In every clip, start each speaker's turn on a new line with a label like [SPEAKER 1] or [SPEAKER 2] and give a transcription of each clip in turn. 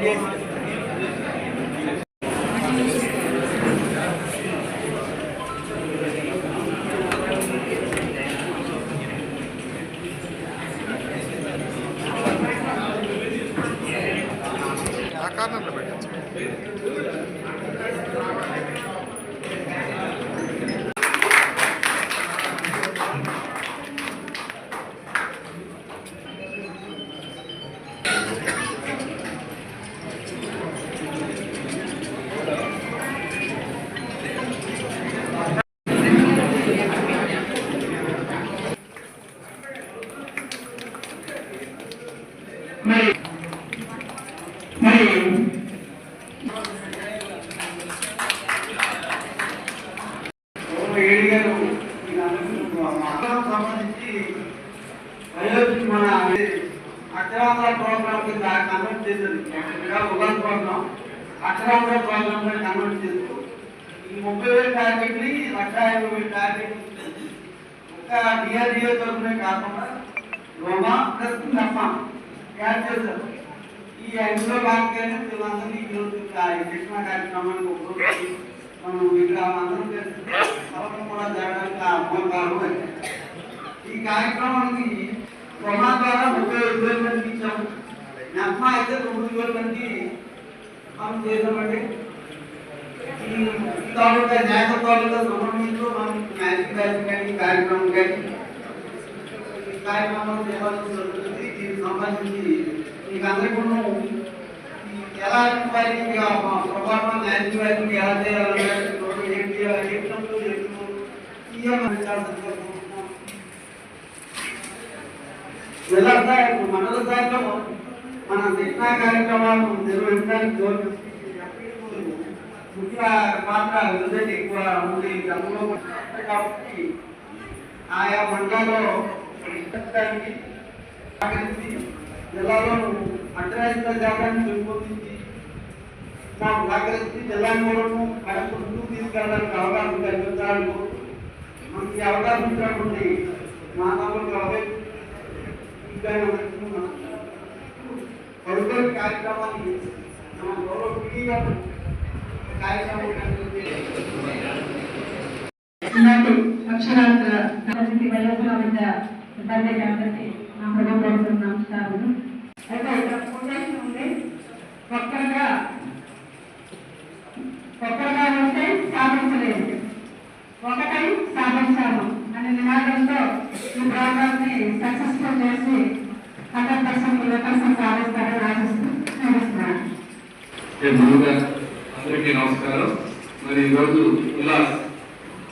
[SPEAKER 1] ఆ
[SPEAKER 2] ఏడు గారు మాకు సంబంధించి అయోధ్య మన అక్షరాంధ్ర ప్రోగ్రామ్ కింద కన్వర్ట్ చేసింది ఉగాది ప్రోగ్రామ్ అక్షరాంధ్ర ప్రోగ్రామ్ కింద కన్వర్ట్ ఈ ముప్పై వేల టార్గెట్ని లక్ష యాభై వేల టార్గెట్ ఒక డిఆర్డిఓ తరఫునే కాకుండా రోమా ప్లస్ నఫా యాడ్ చేశారు. ఈ ఐదులో భాగంగానే వీళ్ళందరినీ ఈరోజు శిక్షణ కార్యక్రమానికి మనం ఇక్కడ అందరం కలిసి కలవడం కూడా జరగడానికి ఆ మూల కారణం ఈ కార్యక్రమానికి రోమా ద్వారా ముప్పై ఐదు వేల మందికి ఇచ్చాము నఫా అయితే తొమ్మిది వేల మంది మనం చేసామండి ఈ తాలూకా నేత తాలూకా సమన్వయంతో మనం మ్యాజిక్ బ్యాచ్ కానీ కార్యక్రమం కానీ ఈ కార్యక్రమం చేయాల్సి జరుగుతుంది దీనికి సంబంధించి మీకు అందరికీ కూడా ఈ ఎలా ఎలా ఏం చేయాలి సీఎం మండల స్థాయిలో మన శిక్షణ కార్యక్రమాలు నిర్వహించడానికి ముఖ్య పాత్ర రిజల్ట్ ఎక్కువ ఉంది. గతంలో కాబట్టి ఆయా మండలాల్లో జిల్లాలో సహకరించి జిల్లాలో అంతరాష్ట్ర జాగాన్ని పెంపొందించి మాకు సహకరించి జిల్లా మూలము కరెక్ట్ ముందుకు తీసుకెళ్ళడానికి అవకాశం కల్పించాలని మనకి ఈ అవకాశం ఇచ్చినటువంటి మా తమ్ముడు అవే ఇంకా ప్రభుత్వ కార్యక్రమాన్ని మన గౌరవ పీడీ గారు కార్యక్రమం
[SPEAKER 3] ఈనాటి అక్షరాంధ్ర తరగతి వయోజన విద్య సిబ్బందికి అందరికీ నా హృదయపూర్వక నమస్కారాలు అయితే ఇక్కడ ఫౌండేషన్ ఉంది ఒక్కరుగా ఒక్కరుగా ఉంటే సాధించలేదు. ఒకటై సాధించాము అనే నినాదంతో ఈ ప్రోగ్రామ్ని సక్సెస్ఫుల్ చేసి హండ్రెడ్ పర్సెంట్ వికసం సాధిస్తారని
[SPEAKER 4] ఆశిస్తున్నాను అందరికీ నమస్కారం. మరి ఈరోజు ఉల్లాస్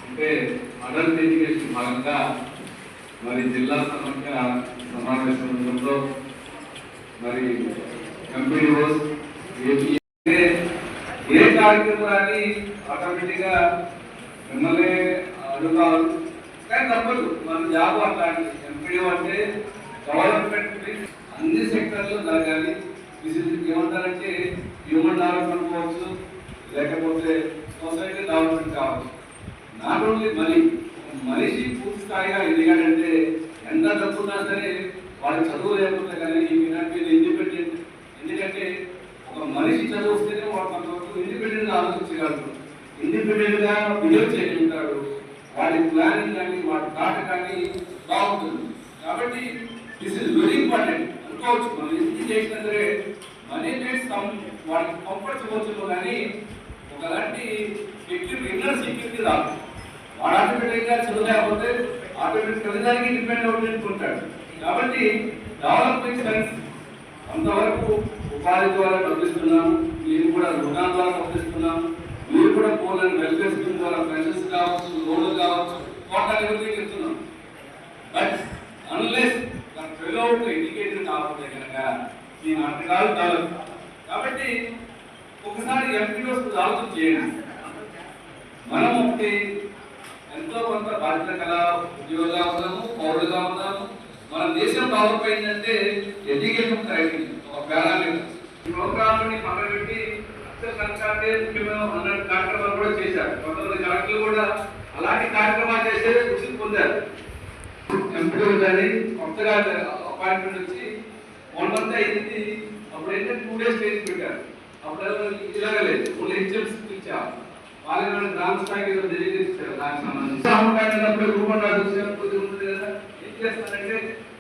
[SPEAKER 4] అంటే అడల్ట్ ఎడ్యుకేషన్ భాగంగా మరి జిల్లా సమగ్ర సమావేశంలో మరి కంపెనీస్ ఏపీ ఏ కార్యక్రమాన్ని ఆటోమేటిక్గా మిమ్మల్ని అడుగుతారు కానీ తప్పదు మన జాబ్ అట్లాంటి ఎంపీడీ అంటే గవర్నమెంట్ అన్ని సెక్టర్లో జరగాలి. ఏమంటారంటే హ్యూమన్ డెవలప్మెంట్ కావచ్చు లేకపోతే సొసైటీ డెవలప్మెంట్ కావచ్చు. నాట్ ఓన్లీ మనీ మనిషి పూర్తి స్థాయిగా ఎదిగాడంటే ఎంత డబ్బున్నా సరే వాడి చదువు లేకపోతే కానీ ఈ మీద మనిషి చదివిస్తేనే వాడు కొంతవరకు ఇండిపెండెంట్గా ఆలోచించగలడు. ఇండిపెండెంట్గా బిహేవ్ చేయగలుగుతాడు వాడి ప్లానింగ్ కానీ వాడి థాట్ కానీ బాగుంటుంది కాబట్టి దిస్ ఇస్ వెరీ ఇంపార్టెంట్ అనుకోవచ్చు. మనం ఎందుకు చేసినా సరే మనీ మేక్స్ వాడికి కంఫర్ట్ ఇవ్వచ్చు కానీ ఒకలాంటి సెక్యూరిటీ ఇన్నర్ సెక్యూరిటీ రాదు. వాడు ఆటోమేటిక్గా చదువు లేకపోతే ఆటోమేటిక్ ప్రతిదానికి డిపెండ్ అవుతుంటాడు. కాబట్టి డెవలప్మెంట్ సైన్స్ అంతవరకు ఉపాధి ద్వారా పంపిస్తున్నాము మేము కూడా రుణాల ద్వారా పంపిస్తున్నాము మీరు కూడా పోలని వెల్ఫేర్ స్కీమ్ ద్వారా పెన్షన్స్ కావచ్చు లోన్లు కావచ్చు కోటాలు ఎవరికి చెప్తున్నాం. బట్ అన్లెస్ ఫెలో ఎడ్యుకేషన్ కాకపోతే కనుక నేను అంతకాలం కాదు కాబట్టి ఒకసారి ఎంపీడోస్ ఆలోచన చేయండి. మనం ఒకటి ఎంతో కొంత బాధ్యత కల ఉద్యోగంగా ఉన్నాము పౌరులుగా ఉన్నాము. డెవలప్ అయిందంటే ఎడ్యుకేషన్ క్రైటీరియా ఒక పారామీటర్ ఈ ప్రోగ్రామ్ని పక్కనబెట్టి అక్షర ముఖ్యమైన అన్నట్టు కార్యక్రమాలు కూడా చేశారు. కొంతమంది కలెక్టర్లు కూడా అలాంటి కార్యక్రమాలు చేసే కృషి పొందారు. ఎంపీలు కానీ కొత్తగా అపాయింట్మెంట్ వచ్చి వన్ మంత్ అయింది. అప్పుడు ఏంటంటే టూ డేస్ స్టేజ్ పెట్టారు. అప్పుడు ఇలాగ లేదు. ఓన్లీ హెచ్ఎంస్ ఇచ్చారు. వాళ్ళకి గ్రామ స్థాయికి ఏదో తెలియజేస్తారు దానికి సంబంధించి. సామాన్యప్పుడు కొద్దిగా ఉంటుంది కదా. ఏం చేస్తారంటే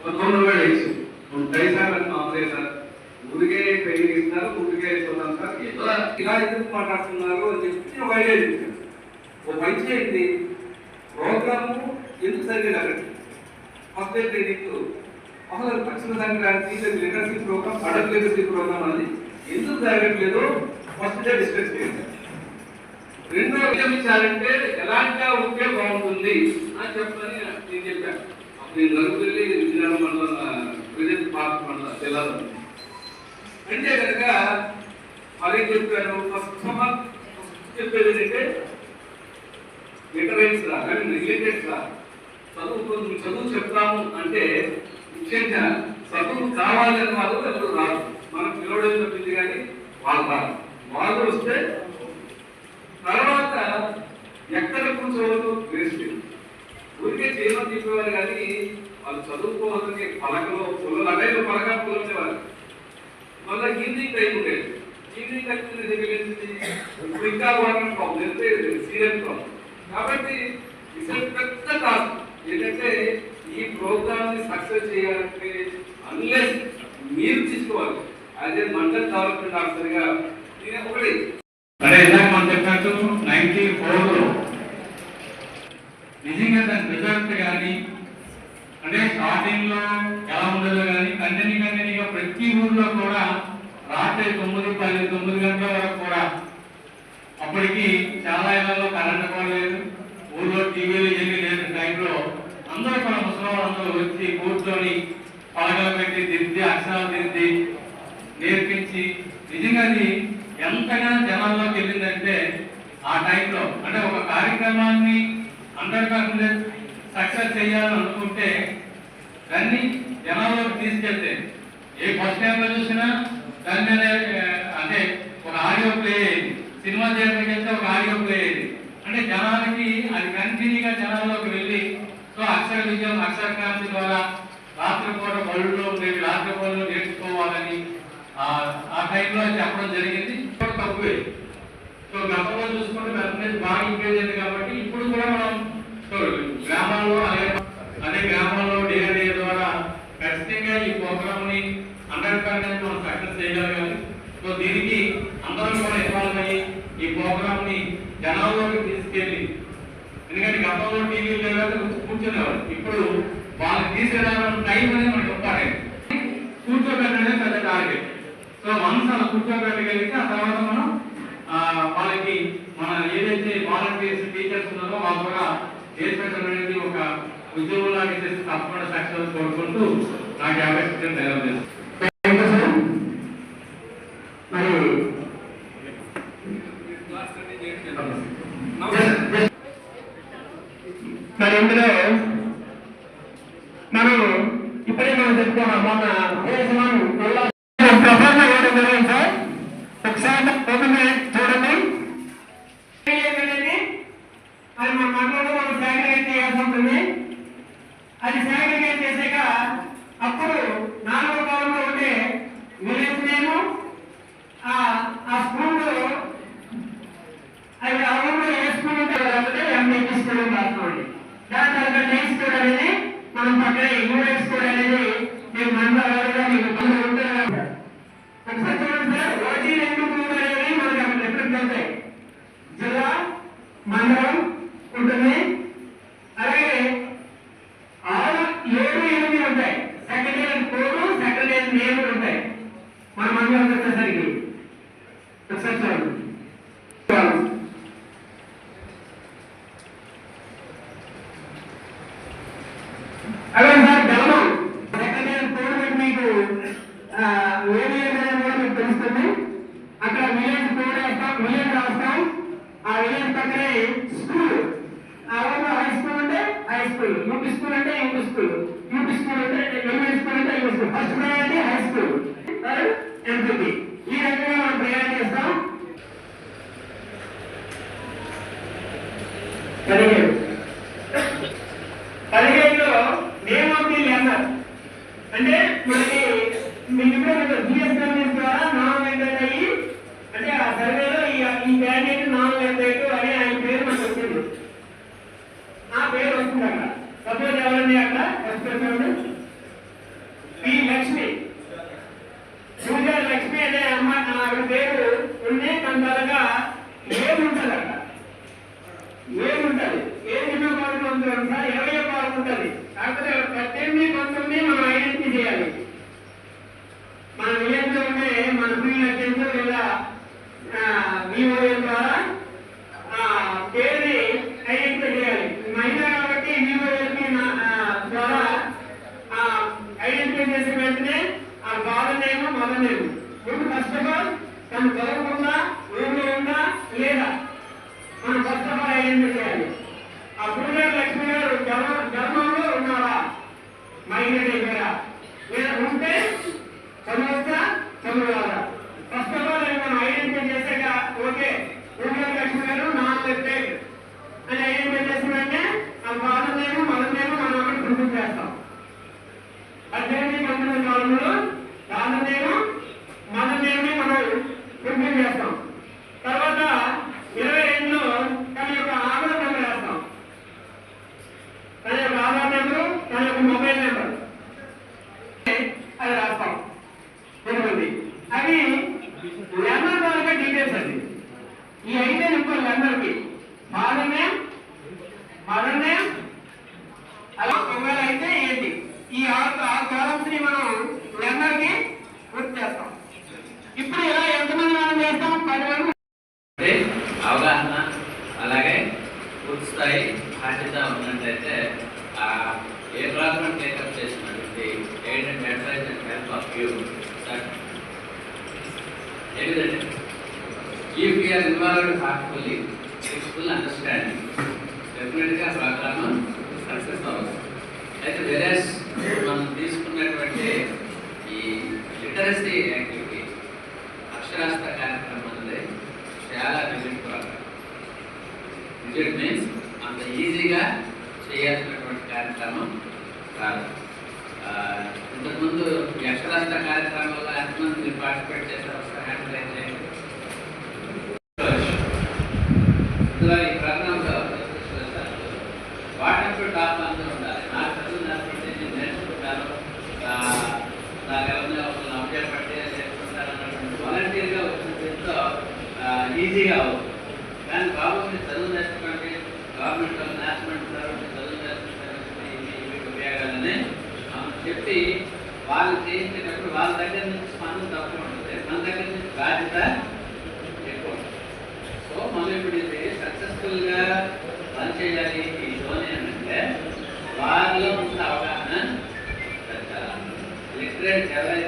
[SPEAKER 4] ఒక రెండు వేలు వేసి పైసాలని మామూలే సార్ ఊరికే ట్రైనింగ్ ఇస్తున్నారు ఊరికే చూద్దాం సార్. ఇలా ఇలా ఎందుకు మాట్లాడుతున్నారు అని చెప్పి ఒక ఐడియా చూశాను ఒక పని చేయండి. ప్రోగ్రాము ఎందుకు సరిగ్గా జరగదు? ఫస్ట్ డే ట్రైనింగ్ అసలు పశ్చిమ Sankranti literacy programme adult literacy programme అనేది ఎందుకు జరగట్లేదు ఫస్ట్ డే డిస్కస్ చేయండి రెండో విషయం ఇచ్చారంటే ఎలాంటిగా ఉంటే బాగుంటుంది అని చెప్పని నేను చెప్పాను. నేను నలుగురి విజయనగరం మండలం ప్రజెంట్ పార్క్ మండలం జిల్లాలో అంటే కనుక అదే చెప్పాను ఫస్ట్ చెప్పేది ఏంటంటే లిటరేట్స్ రా కానీ రిలేటెడ్స్ రా. చదువు చదువు చెప్తాము అంటే ముఖ్యంగా చదువు కావాలని వాళ్ళు ఎవరు రాదు మనం పిలవడం చెప్పింది కానీ వాళ్ళు రాదు వాళ్ళు వస్తే తర్వాత ఎక్కడ కూర్చోవద్దు వేస్ట్. ఉంటే జీవనం తీసుకోవాలి కానీ వాళ్ళు చదువుకోవాలని పలకలో పుల్లలు అదే పలక పుల్లలు మళ్ళీ ఈవినింగ్ టైం ఉండేది. ఈవినింగ్ టైం ఇప్పుడు ఇంకా వాటర్ ప్రాబ్లం అంటే సీరియస్ ప్రాబ్లం కాబట్టి ఇసలు పెద్ద టాస్క్ ఏంటంటే ఈ ప్రోగ్రామ్ సక్సెస్ చేయాలంటే అన్లెస్ మీరు తీసుకోవాలి. అదే మండల్ డెవలప్మెంట్ ఆఫీసర్గా నేను ఒకటి.
[SPEAKER 5] అంటే ఇందాక మనం చెప్పినట్టు నైన్టీ ఫోర్లో నిజంగా దాని రిజల్ట్ కానీ అంటే స్టార్టింగ్లో ఎలా ఉండదో కానీ కంటిన్యూ కంటిన్యూగా ప్రతి ఊర్లో కూడా రాత్రి తొమ్మిది పది తొమ్మిది గంటల వరకు కూడా అప్పటికి చాలా ఇళ్ళలో కరెంట్ కూడా లేదు ఊళ్ళో టీవీలు ఏమీ లేని టైంలో అందరూ కూడా ముసలి వచ్చి కూర్చొని పలకలు పెట్టి దిద్ది అక్షరాలు దిద్ది నేర్పించి నిజంగా అది ఎంతగా జనాల్లోకి వెళ్ళిందంటే ఆ టైంలో అంటే ఒక కార్యక్రమాన్ని అందరి కాకుండా సక్సెస్ చేయాలనుకుంటే దాన్ని జనాల్లోకి తీసుకెళ్తే ఏ ఫస్ట్ టైంలో చూసినా దాని మీద అంటే ఒక ఆడియో ప్లే అయ్యేది. సినిమా థియేటర్కి వెళ్తే ఒక ఆడియో ప్లే అయ్యేది. అంటే జనాలకి అది కంటిన్యూగా జనాల్లోకి వెళ్ళి సో అక్షర విజయం అక్షర క్రాంతి ద్వారా రాత్రిపూట బడుల్లో ఉండేవి రాత్రిపూటలు నేర్చుకోవాలని ఆ ఆ టైంలో చెప్పడం జరిగింది. ఇప్పుడు తక్కువే. సో గతంలో చూసుకుంటే పర్సెంటేజ్ బాగా ఇంక్రీజ్ అయింది కాబట్టి ఇప్పుడు కూడా మనం సో గ్రామాల్లో అదే అదే గ్రామాల్లో డిఆర్ఏ ద్వారా ఖచ్చితంగా ఈ ప్రోగ్రామ్ని హండ్రెడ్ పర్సెంట్ మనం సక్సెస్ చేయగలగాలి సో దీనికి అందరం కూడా ఇన్వాల్వ్ అయ్యి ఈ ప్రోగ్రామ్ని జనాల్లోకి తీసుకెళ్ళి. ఎందుకంటే గతంలో టీవీ లేవాలి కూర్చునేవారు ఇప్పుడు వాళ్ళని తీసుకెళ్ళాలని టైం అనేది మనకి ఇంపార్టెంట్ కూర్చోబెట్టడమే పెద్ద టార్గెట్ సో వన్స్ అలా కూర్చోబెట్టగలిగితే ఆ తర్వాత మనం ఆ, వాళ్ళకి మన ఏదైతే వాలంటీర్స్ టీచర్స్ ఉన్నారో వాళ్ళు కూడా అనేది ఒక ఉద్యోగంలాగా చేసి తప్పకుండా సక్సెస్ కోరుకుంటూ నాకు యాభై సెకండ్ తయారు చేస్తాను
[SPEAKER 1] మరి మరి ఇందులో మనం ఇప్పుడే మనం చెప్పుకున్నాం మొన్న దేశం ప్రసన్న ఇవ్వడం జరిగింది సార్ ఒకసారి ఓపెన్ చూడండి ఏంటంటే అది మన మండలంలో మనం సేకరణ చేయాల్సి ఉంటుంది అది సేకరణ చేసాక అప్పుడు నాలుగో కాలంలో ఉండే విలేజ్ నేము ఆ ఆ స్కూల్లో అది ఆ ఊళ్ళో ఏ స్కూల్ ఉంటే అంటే ఎంఈపీ స్కూల్ అని రాసుకోండి దాని తర్వాత డే స్కూల్ అనేది మనం పక్కన యూఎస్ స్కూల్ అనేది మీరు మండలంలో మీకు పనులు ఉంటాయి ఒకసారి ఎస్పెండి పి లక్ష్మి మనం ఓకే. పురుగారు లక్ష్మి గారు నాన్ అని ఐడెంటిఫై చేసిన ఆ ఫాదర్ నేమ్ మనం అక్కడ ప్రిపేర్ చేస్తాం పద్దెనిమిది పంతొమ్మిది కాలంలో దానినేమో మననేమి మనం ప్రిపేర్ చేస్తాం తర్వాత ఇరవై రెండులో తన యొక్క ఆధార్ నెంబర్ వేస్తాం తన యొక్క ఆధార్ నెంబరు తన యొక్క మొబైల్ నెంబర్ అది రాస్తాం ఎనిమిది అవి లెర్నర్ తాలూకా డీటెయిల్స్ అండి ఈ ఐదే నింపాలి లెర్నర్కి ఫాదర్ నేమ్ మదర్ నేమ్ అలా ఒకవేళ అయితే ఏంటి ఈ ఆరు ఆరు కాలమ్స్ని మనం లెర్నర్కి పూర్తి చేస్తాం ఇప్పుడు ఇలా ఎంతమంది మనం చేస్తాం పది మంది
[SPEAKER 6] అంటే అవగాహన అలాగే పూర్తి స్థాయి బాధ్యత ఉన్నట్లయితే ఆ ఏ ప్రాబ్లం టేకప్ చేసినటువంటి aid and advise and help of you sir ఏంటంటే if we are involved heartfully, with డెఫినెట్గా ప్రోగ్రామ్ సక్సెస్ అవ్వచ్చు అయితే వెరస్ మనం తీసుకున్నటువంటి ఈ లిటరసీ యాక్టివిటీ అక్షరాస్త కార్యక్రమం అనేది చాలా విజిట్ ప్రోగ్రామ్ విజిట్ మీన్స్ అంత ఈజీగా చేయాల్సినటువంటి కార్యక్రమం కాదు. ఇంతకుముందు యక్షరాష్ట్ర కార్యక్రమంలో ఎంతమంది మీరు పార్టిసిపేట్ చేశారు ఒకసారి హ్యాండిల్ అయితే. ఇందులో ఈ ప్రోగ్రామ్లో వాటింపు టాప్ అందరూ ఉండాలి. నాకు చదువు నేర్పడితే నేను నేర్చుకుంటాను. ఆ, నాకు ఎవరిని ఒకరిని అభ్యపడితే నేర్చుకుంటాను అన్నటువంటి వాలంటీర్గా వచ్చిన దీంతో ఈజీగా అవుతుంది కానీ బాబు చదువు నేర్చుకోండి గవర్నమెంట్ నేషనల్ చదువు నేర్చుకుంటారు ఇవి ఉపయోగాలని మనం చెప్పి వాళ్ళు చేయించేటప్పుడు వాళ్ళ దగ్గర నుంచి స్పందన తక్కువ ఉంటుంది. మన దగ్గర నుంచి బాధ్యత ఎక్కువ సో మనం ఇప్పుడు ఇది సక్సెస్ఫుల్గా పనిచేయాలి ఈ జోన్ ఏంటంటే వారిలో ఉన్న అవగాహన లిటరేట్ ఎవరైతే